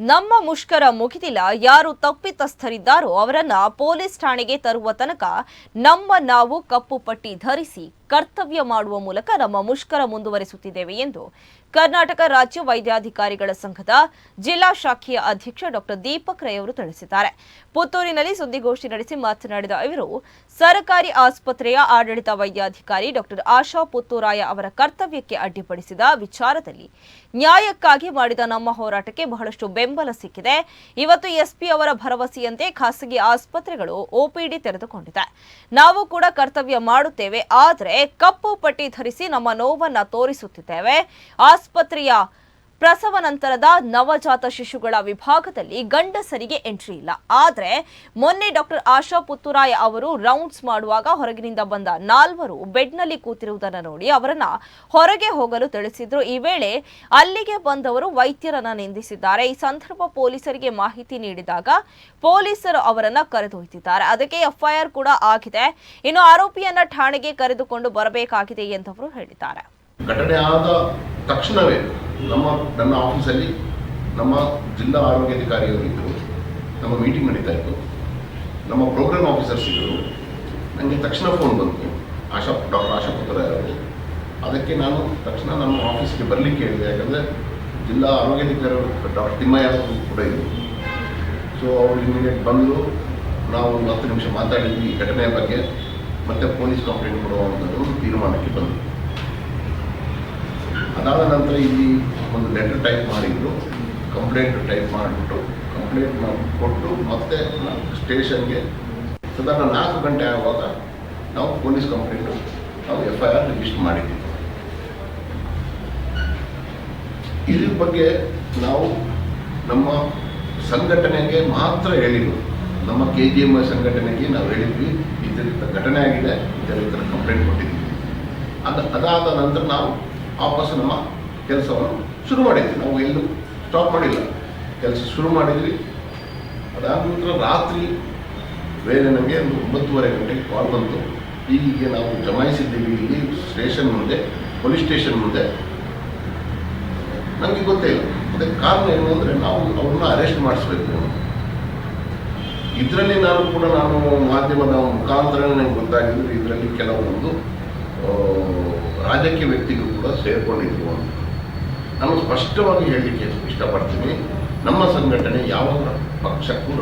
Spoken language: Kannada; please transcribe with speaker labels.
Speaker 1: ನಮ್ಮ ಮುಷ್ಕರ ಮುಗಿದಿಲ್ಲ. ಯಾರು ತಪ್ಪಿತಸ್ಥರಿದ್ದಾರೋ ಅವರನ್ನ ಪೊಲೀಸ್ ಠಾಣೆಗೆ ತರುವ ತನಕ ನಮ್ಮ ನಾವು ಕಪ್ಪು ಪಟ್ಟಿ ಧರಿಸಿ ಕರ್ತವ್ಯ ಮಾಡುವ ಮೂಲಕ ನಮ್ಮ ಮುಷ್ಕರ ಮುಂದುವರಿಸುತ್ತಿದ್ದೇವೆ ಎಂದು ಕರ್ನಾಟಕ ರಾಜ್ಯ ವೈದ್ಯಾಧಿಕಾರಿಗಳ ಸಂಘದ ಜಿಲ್ಲಾ ಶಾಖೆಯ ಅಧ್ಯಕ್ಷ ಡಾಕ್ಟರ್ ದೀಪಕ್ ರೈ ಅವರು ತಿಳಿಸಿದ್ದಾರೆ. ಪುತ್ತೂರಿನಲ್ಲಿ ಸುದ್ದಿಗೋಷ್ಠಿ ನಡೆಸಿ ಮಾತನಾಡಿದ ಇವರು, ಸರ್ಕಾರಿ ಆಸ್ಪತ್ರೆಯ ಆಡಳಿತ ವೈದ್ಯಾಧಿಕಾರಿ ಡಾಕ್ಟರ್ ಆಶಾ ಪುತ್ತೂರಾಯ ಅವರ ಕರ್ತವ್ಯಕ್ಕೆ ಅಡ್ಡಿಪಡಿಸಿದ ವಿಚಾರದಲ್ಲಿ ನ್ಯಾಯಕ್ಕಾಗಿ ಮಾಡಿದ ನಮ್ಮ ಹೋರಾಟಕ್ಕೆ ಬಹಳಷ್ಟು ಬೆಂಬಲ ಸಿಕ್ಕಿದೆ. ಇವತ್ತು ಎಸ್ಪಿ ಅವರ ಭರವಸೆಯಂತೆ ಖಾಸಗಿ ಆಸ್ಪತ್ರೆಗಳು ಓಪಿಡಿ ತೆರೆದುಕೊಂಡಿದೆ. ನಾವು ಕೂಡ ಕರ್ತವ್ಯ ಮಾಡುತ್ತೇವೆ, ಆದರೆ ಕಪ್ಪು ಪಟ್ಟಿ ಧರಿಸಿ ನಮ್ಮ ನೋವನ್ನ ತೋರಿಸುತ್ತಿದ್ದೇವೆ. ಆಸ್ಪತ್ರೆಯ ಪ್ರಸವ ನಂತರದ ನವಜಾತ ಶಿಶುಗಳ ವಿಭಾಗದಲ್ಲಿ ಗಂಡಸರಿಗೆ ಎಂಟ್ರಿ ಇಲ್ಲ. ಆದರೆ ಮೊನ್ನೆ ಡಾಕ್ಟರ್ ಆಶಾ ಪುತ್ತೂರಾಯ ಅವರು ರೌಂಡ್ಸ್ ಮಾಡುವಾಗ ಹೊರಗಿನಿಂದ ಬಂದ ನಾಲ್ವರು ಬೆಡ್ನಲ್ಲಿ ಕೂತಿರುವುದನ್ನು ನೋಡಿ ಅವರನ್ನ ಹೊರಗೆ ಹೋಗಲು ತಿಳಿಸಿದ್ರು. ಈ ವೇಳೆ ಅಲ್ಲಿಗೆ ಬಂದವರು ವೈದ್ಯರನ್ನ ನಿಂದಿಸಿದ್ದಾರೆ. ಈ ಸಂದರ್ಭ ಪೊಲೀಸರಿಗೆ ಮಾಹಿತಿ ನೀಡಿದಾಗ ಪೊಲೀಸರು ಅವರನ್ನ ಕರೆದೊಯ್ದಿದ್ದಾರೆ. ಅದಕ್ಕೆ ಎಫ್ಐಆರ್ ಕೂಡ ಆಗಿದೆ. ಇನ್ನು ಆರೋಪಿಯನ್ನ ಠಾಣೆಗೆ ಕರೆದುಕೊಂಡು ಬರಬೇಕಾಗಿದೆ ಎಂದವರು ಹೇಳಿದ್ದಾರೆ.
Speaker 2: ಘಟನೆ ಆದ ತಕ್ಷಣವೇ ನಮ್ಮ ನನ್ನ ಆಫೀಸಲ್ಲಿ ನಮ್ಮ ಜಿಲ್ಲಾ ಆರೋಗ್ಯಾಧಿಕಾರಿಯವರು ಇದ್ದರು. ನಮ್ಮ ಮೀಟಿಂಗ್ ನಡೀತಾ ಇತ್ತು. ನಮ್ಮ ಪ್ರೋಗ್ರಾಮ್ ಆಫೀಸರ್ಸ್ ಇದ್ದರು. ನನಗೆ ತಕ್ಷಣ ಫೋನ್ ಬಂತು. ಆಶಾ ಡಾಕ್ಟರ್ ಆಶಾ ಅವರು. ಅದಕ್ಕೆ ನಾನು ತಕ್ಷಣ ನಮ್ಮ ಆಫೀಸ್ಗೆ ಬರಲಿಕ್ಕೆ ಹೇಳಿದೆ. ಯಾಕಂದರೆ ಜಿಲ್ಲಾ ಆರೋಗ್ಯಾಧಿಕಾರಿ ಡಾಕ್ಟರ್ ತಿಮ್ಮಯ್ಯ ಕೂಡ ಇದ್ದರು. ಸೊ ಅವರು ಇಮಿಡಿಯೇಟ್ ಬಂದರು ನಾವು ಒಂದು ಹತ್ತು ನಿಮಿಷ ಮಾತಾಡಿದ್ವಿ. ಈ ಘಟನೆಯ ಬಗ್ಗೆ ಮತ್ತೆ ಪೊಲೀಸ್ ಕಂಪ್ಲೇಂಟ್ ಕೊಡುವಂಥದ್ದು ತೀರ್ಮಾನಕ್ಕೆ ಬಂದರು ಅದಾದ ನಂತರ ಇಲ್ಲಿ ಒಂದು ಲೆಟರ್ ಟೈಪ್ ಮಾಡಿದ್ರು. ಕಂಪ್ಲೇಂಟ್ ಟೈಪ್ ಮಾಡಿಬಿಟ್ಟು ಕಂಪ್ಲೇಂಟ್ ಕೊಟ್ಟು ಮತ್ತೆ ಸ್ಟೇಷನ್ಗೆ ಸಾಧಾರಣ ನಾಲ್ಕು ಗಂಟೆ ಆಗುವಾಗ ನಾವು ಪೊಲೀಸ್ ಕಂಪ್ಲೇಂಟು ನಾವು ಎಫ್ ಐ ಆರ್ ರಿಜಿಸ್ಟರ್ ಮಾಡಿದ್ದೀವಿ ಇದ್ರ ಬಗ್ಗೆ ನಾವು ನಮ್ಮ ಸಂಘಟನೆಗೆ ಮಾತ್ರ ಹೇಳಿದ್ವಿ ನಮ್ಮ ಕೆ ಜಿ ಎಂ ಸಂಘಟನೆಗೆ ನಾವು ಹೇಳಿದ್ವಿ, ಇದರಿಂದ ಘಟನೆ ಆಗಿದೆ ಥರ ಕಂಪ್ಲೇಂಟ್ ಕೊಟ್ಟಿದ್ವಿ. ಅದು, ಅದಾದ ನಂತರ ನಾವು ವಾಪಸ್ ನಮ್ಮ ಕೆಲಸವನ್ನು ಶುರು ಮಾಡಿದ್ವಿ. ನಾವು ಎಲ್ಲೂ ಸ್ಟಾಪ್ ಮಾಡಿಲ್ಲ. ಕೆಲಸ ಶುರು ಮಾಡಿದ್ವಿ. ಅದಾದ ನಂತರ ರಾತ್ರಿ ಬೇರೆ ನಮಗೆ ಒಂದು ಒಂಬತ್ತುವರೆ ಗಂಟೆಗೆ ಕಾಲ್ ಬಂತು. ಹೀಗೆ ನಾವು ಜಮಾಯಿಸಿದ್ದೀವಿ. ಇಲ್ಲಿ ಸ್ಟೇಷನ್ ಮುಂದೆ ಪೊಲೀಸ್ ಸ್ಟೇಷನ್ ಮುಂದೆ. ನನಗೆ ಗೊತ್ತೇ ಇಲ್ಲ. ಅದಕ್ಕೆ ಕಾರಣ ಏನು ಅಂದರೆ ನಾವು ಅವ್ರನ್ನ ಅರೆಸ್ಟ್ ಮಾಡಿಸ್ಬೇಕು. ಇದರಲ್ಲಿ ನಾನು ಕೂಡ ನಾನು ಮಾಧ್ಯಮದ ಮುಖಾಂತರ ನನಗೆ ಗೊತ್ತಾಗಿದ್ದು ಇದರಲ್ಲಿ ಕೆಲವೊಂದು ಆ, ರಾಜಕೀಯ ವ್ಯಕ್ತಿಗಳು ಕೂಡ ಸೇರಿಕೊಂಡಿದ್ರು ಅಂತ. ನಾನು ಸ್ಪಷ್ಟವಾಗಿ ಹೇಳಲಿಕ್ಕೆ ಇಷ್ಟಪಡ್ತೀನಿ ನಮ್ಮ ಸಂಘಟನೆ ಯಾವ ಪಕ್ಷಕ್ಕೂ